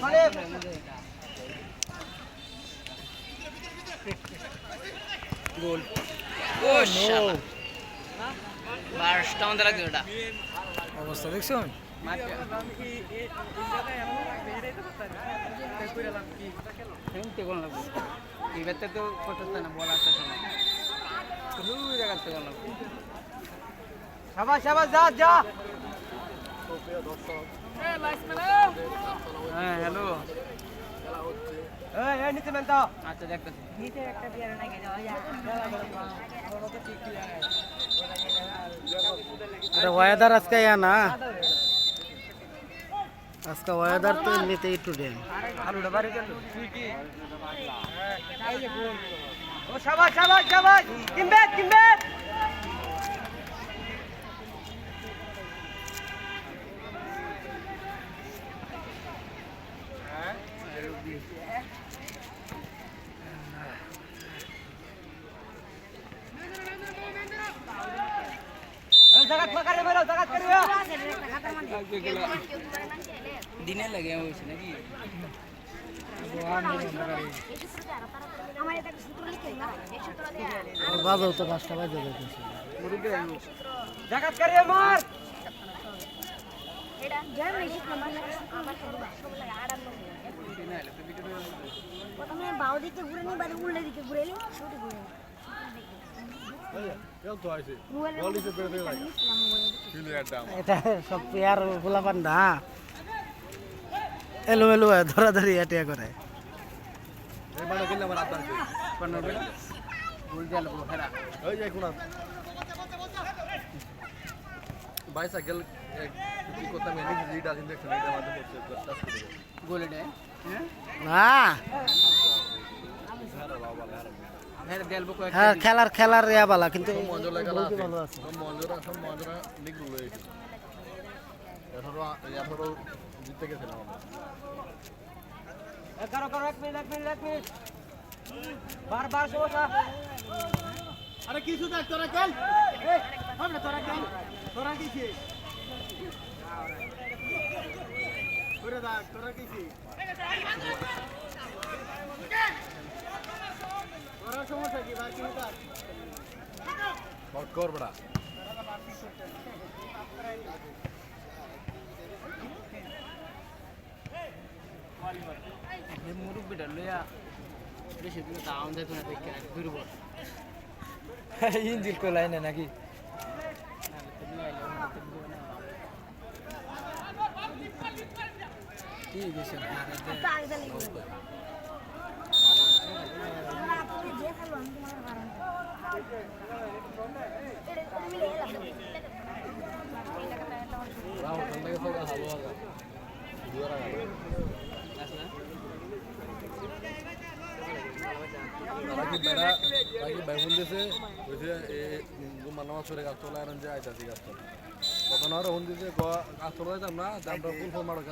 খলিফ গোল। ও শালা। বারোশটা আমাদের লাগবে ওটা। অবস্থা দেখছেন? তো করতে না বল আসতে সময় জায়গাতে শাবাশ শাবাশ যা যা এই এই নিচে মেন তো আচ্ছা দেখতেছি এটা ওয়েদার আজকে ইয়া না আজকে ওয়েদার তো এমনিতে একটু ডেম আলুটা বাড়ি গেল ও শাবাশ শাবাশ শাবাশ কিনবে কিনবে জাগাত দিনের লাগে হয়েছে নাকি? না বাজাও তো পাঁচটা বাজে মার এটা আমার সব লাগে আড়াল লাগে দিনে প্রথমে বাউ দিকে ঘুরে নি বাড়ি উল্টে দিকে ঘুরে শুটে ঘুরে এটা সব পেয়ার গোলাপান না এলো এলো ধরাধরি এটিয়া করে বাইসাইকেল করতাম এনে লিড আছে দেখছেন এটা আমাদের করছে টাচ করে দেবে। গোলে ডে হ্যাঁ না হ্যাঁ খেলার খেলার ইয়া বালা কিন্তু ভালো আছে। করো এক মিনিট এক মিনিট এক মিনিট। বারবার সমস্যা আরে কিছু দেখ তোরা চল আমরা তোরা চল তোরা কিছু করে দেখ তোরা কিছু তোরা সমস্যা কি ভাই কিছু দেখ বট কর বড়া মুরুব্বিটা লইয়া বেশি দূরে দাম যেত না দেখে দুর্বল। ইঞ্জিল কোলাই না নাকি? কি বেশি মানামা সরে গাছ তোলা আনন যে আইতাছি গাছ তোলা কত না হন গাছ তোলা যাইতাম না দামটা ফুল ফুল মারো